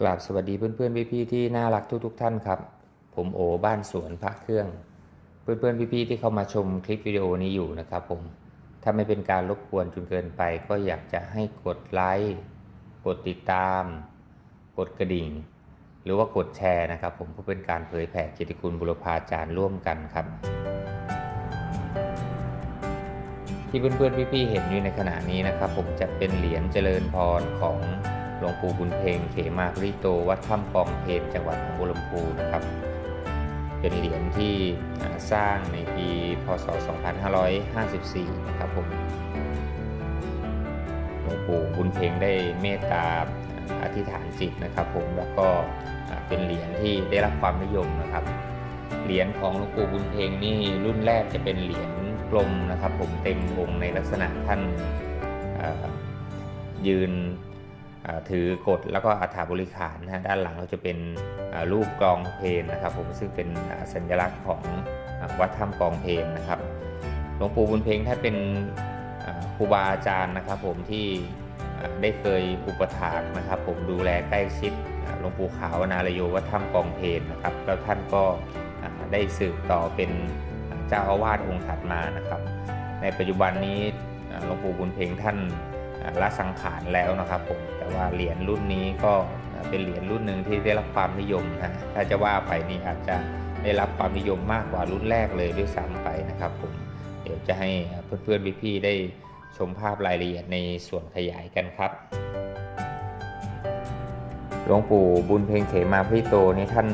กราบสวัสดีเพื่อนๆพี่ๆที่น่ารักทุกๆท่านครับ ผมโอบ้านสวนพระเครื่อง เพื่อนๆพี่ๆที่เข้ามาชมคลิปวิดีโอนี้อยู่นะครับผมถ้าไม่เป็นการรบกวนจนเกินไป ก็อยากจะให้กดไลค์กดติดตาม กดกระดิ่ง หรือว่ากดแชร์นะครับ ผมเพื่อเป็นการเผยแผ่กิตติคุณบุรพาจารย์ร่วมกันครับ ที่เพื่อนๆพี่ๆเห็นอยู่ในขณะนี้นะครับ ผมจะเป็นเหรียญเจริญพรของ หลวงปู่บุญเพ็งเขมาปริโต วัดถ้ำกองเพนจังหวัดหนองบัวลำพูนะครับ เป็นเหรียญที่สร้างในปีพศ 2554 นะครับผมหลวงปู่บุญเพ็งได้เมตตาอธิษฐานจิตนะครับผมแล้วก็เป็นเหรียญที่ได้รับความนิยมนะครับเหรียญของหลวงปู่บุญเพ็งนี่รุ่นแรกจะเป็นเหรียญกลมนะครับ ผมเต็มวงในลักษณะท่านยืน ถือกฎแล้วก็อัฐบริขารนะฮะด้านหลังเราจะเป็นรูปกลองเพลนนะครับผมซึ่งเป็นสัญลักษณ์ของวัดถ้ำกลองเพลนนะครับหลวงปู่บุญเพ็งท่านเป็นครูบาอาจารย์นะครับผมที่ได้เคยอุปถากนะครับ ผมดูแลใกล้ชิดหลวงปู่ขาวนารโยวัดถ้ำกองเพลนนะครับแล้วท่านก็ได้สืบต่อเป็นเจ้าอาวาสองค์ถัดมานะครับ ในปัจจุบันนี้หลวงปู่บุญเพ็งท่าน ละสังขารแล้วนะครับผมแต่ว่าเหรียญรุ่นนี้ก็เป็นเหรียญรุ่นหนึ่งที่ได้รับความนิยมนะถ้าจะว่าไปนี่อาจจะได้รับความนิยมมากกว่ารุ่นแรกเลยด้วยซ้ำไปนะครับผมเดี๋ยวจะให้เพื่อนๆพี่ๆได้ชมภาพรายละเอียดในส่วนขยายกันครับหลวงปู่บุญเพ็งเขมาพริโตนี่ท่าน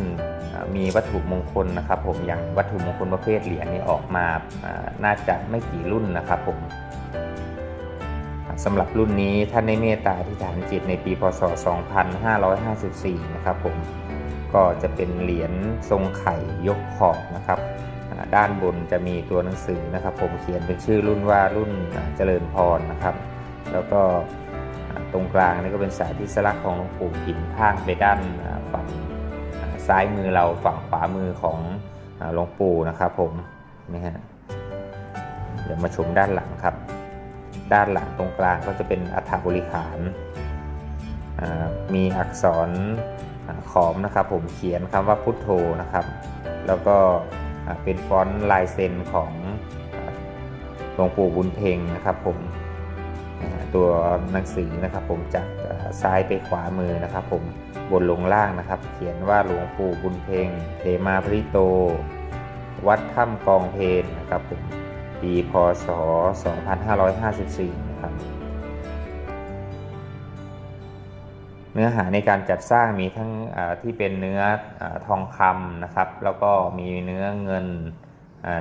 มีวัตถุมงคลนะครับ ผมอย่างวัตถุมงคลประเภทเหรียญนี่ออกมาน่าจะไม่กี่รุ่นนะครับผม สำหรับรุ่นนี้ท่านได้เมตตาอธิษฐานจิตในปีพศ 2554 นะครับผมก็จะเป็นเหรียญทรงไข่ยกขอบนะครับด้านบนจะมีตัวหนังสือนะครับ ผมเขียนเป็นชื่อรุ่นว่ารุ่นเจริญพรนะครับ แล้วก็ตรงกลางนี่ก็เป็นสายที่สลักของหลวงปู่หินข้างไปด้านฝั่งซ้ายมือเราฝั่งขวามือของหลวงปู่นะครับผมนี่ฮะเดี๋ยวมาชมด้านหลังครับ ด้านหลังตรงกลางก็จะเป็นอัฐบริขารอ่ามีอักษรขอมนะครับผมเขียนคำว่าพุทโธนะครับ แล้วก็เป็นฟอนต์ลายเซ็นของหลวงปู่บุญเพ็งนะครับผมตัวหนังสือนะครับผมจากซ้ายไปขวามือนะครับ ผมบนลงล่างนะครับ เขียนว่าหลวงปู่บุญเพ็งเทมาพริโต วัดถ้ำกองเพนนะครับผม ปีพศ 2554 นะครับ เนื้อหาในการจัดสร้างมีทั้งที่เป็นเนื้ออทองคำนะครับ แล้วก็มีเนื้อเงิน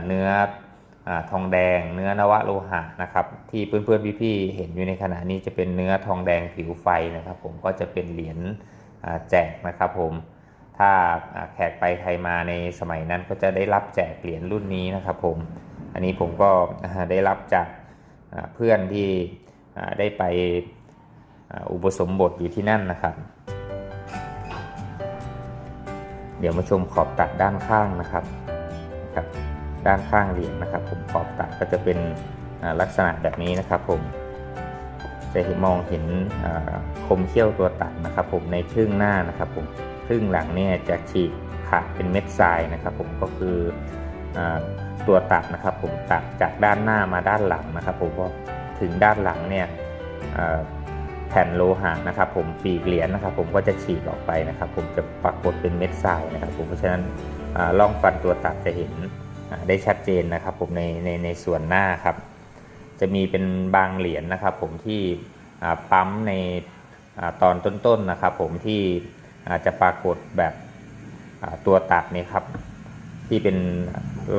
เนื้อทองแดง เนื้อนวโลหะนะครับ ที่เพื่อนๆพี่ๆเห็นอยู่ในขณะนี้จะเป็นเนื้อทองแดงผิวไฟนะครับ ผมก็จะเป็นเหรียญแจกนะครับผมถ้าแขกไปใครมาในสมัยนั้นก็จะได้รับแจกเหรียญรุ่นนี้นะครับผม อันนี้ผมก็ได้รับจากเพื่อนที่ได้ไปอุปสมบทอยู่ที่นั่นนะครับ เดี๋ยวมาชมขอบตัดด้านข้างนะครับครับ ด้านข้างเหรียญนะครับ ผมขอบตัดก็จะเป็นลักษณะแบบนี้นะครับ ผมจะเห็นมองเห็นคมเขี้ยวตัวตัดนะครับ ผมในครึ่งหน้านะครับ ผมครึ่งหลังเนี่ยจะฉีกขาดเป็นเม็ดทรายนะครับ ผมก็คืออ ตัวตัดนะครับ ผมตัดจากด้านหน้ามาด้านหลังนะครับ ผมพอถึงด้านหลังเนี่ยแผ่นโลหะนะครับ ผมปีกเหรียญนะครับ ผมก็จะฉีกออกไปนะครับ ผมจะปรากฏเป็นเม็ดทรายนะครับ ผมเพราะฉะนั้นอ่าล่องฟันตัวตัดจะเห็นได้ชัดเจนนะครับ ผมในในในส่วนหน้าครับ จะมีเป็นบางเหรียญนะครับ ผมที่ปั๊มในตอนต้นๆนะครับ ผมที่จะปรากฏแบบตัวตัดนี่ครับ ที่เป็น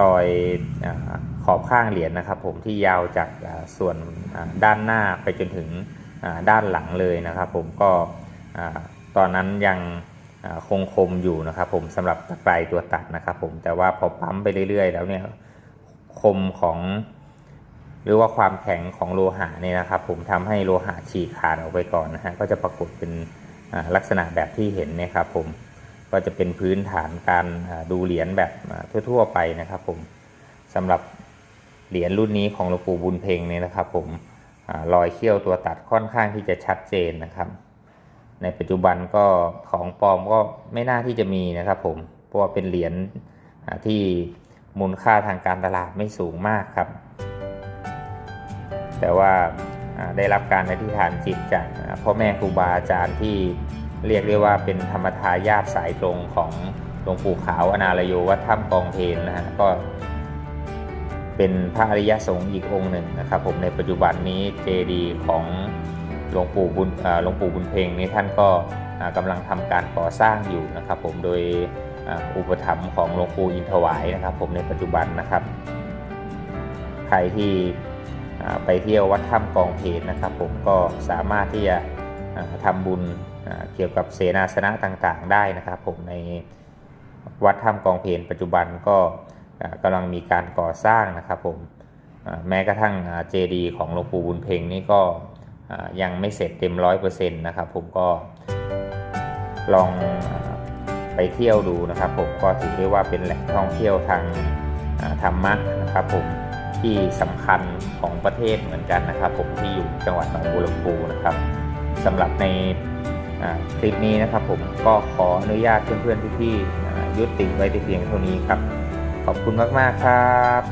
รอยอขอบข้างเหรียญนะครับ ผมที่ยาวจากส่วนด้านหน้าไปจนถึงด้านหลังเลยนะครับ ผมก็ตอนนั้นยังคงคมอยู่นะครับผมสำหรับตะไคร้ตัวตัดนะครับ ผมแต่ว่าพอปั๊มไปเรื่อย ๆ แล้วเนี่ยคมของหรือว่าความแข็งของโลหะเนี่ยนะครับ ผมทำให้โลหะฉีกขาดออกไปก่อนนะฮะก็จะปรากฏเป็นลักษณะแบบที่เห็นนี่ยครับผม ก็จะเป็นพื้นฐานการดูเหรียญแบบทั่ว ๆ ไปนะครับผมสำหรับเหรียญรุ่นนี้ของหลวงปู่บุญเพ็งเนี่ยนะครับ ผมอรอยเขี้ยวตัวตัดค่อนข้างที่จะชัดเจนนะครับ ในปัจจุบันก็ของปลอมก็ไม่น่าที่จะมีนะครับผมเพราะว่าเป็นเหรียญที่มูลค่าทางการตลาดไม่สูงมากครับ แต่ว่าได้รับการอธิษฐานจิตจากอ่าพ่อแม่ครูบาอาจารย์ที่ เรียกได้ว่าเป็นธรรมทายาทสายตรงของหลวงปู่ขาวอนาลโยวัดถ้ำกองเพลนะฮะก็เป็นพระอริยสงฆ์อีกองค์หนึ่งนะครับผมในปัจจุบันนี้เจดีย์ของหลวงปู่บุญหลวงปู่บุญเพ็งนี้ท่านก็อ่ากำลังทำการก่อสร้างอยู่นะครับผมโดยอุปถัมภ์ของหลวงปู่อินทวายนะครับ ผมในปัจจุบันนะครับ ใครที่ไปเที่ยววัดถ้ำกองเพลนะครับ ผมก็สามารถที่จะอ่าทำบุญ เกี่ยวกับเสนาสนะต่างๆ ได้นะครับผมในวัดถ้ำกองเพลปัจจุบันก็กำลังมีการก่อสร้างนะครับผมแม้กระทั่งเจดีของหลวงปู่บุญเพ็งนี่ก็ยังไม่เสร็จเต็มร้อยเปอร์เซ็นต์นะครับผมก็ลองไปเที่ยวดูนะครับผมก็ถือได้ว่าเป็นแหล่งท่องเที่ยวทางธรรมะนะครับผมที่สำคัญของประเทศเหมือนกันนะครับ ผมที่อยู่จังหวัดหนองบัวลำพูนะครับสำหรับใน คลิปนี้นะครับผมก็ขออนุญาตเพื่อนๆพี่ๆยุติไว้แต่เพียงเท่านี้ครับ ขอบคุณมากๆครับ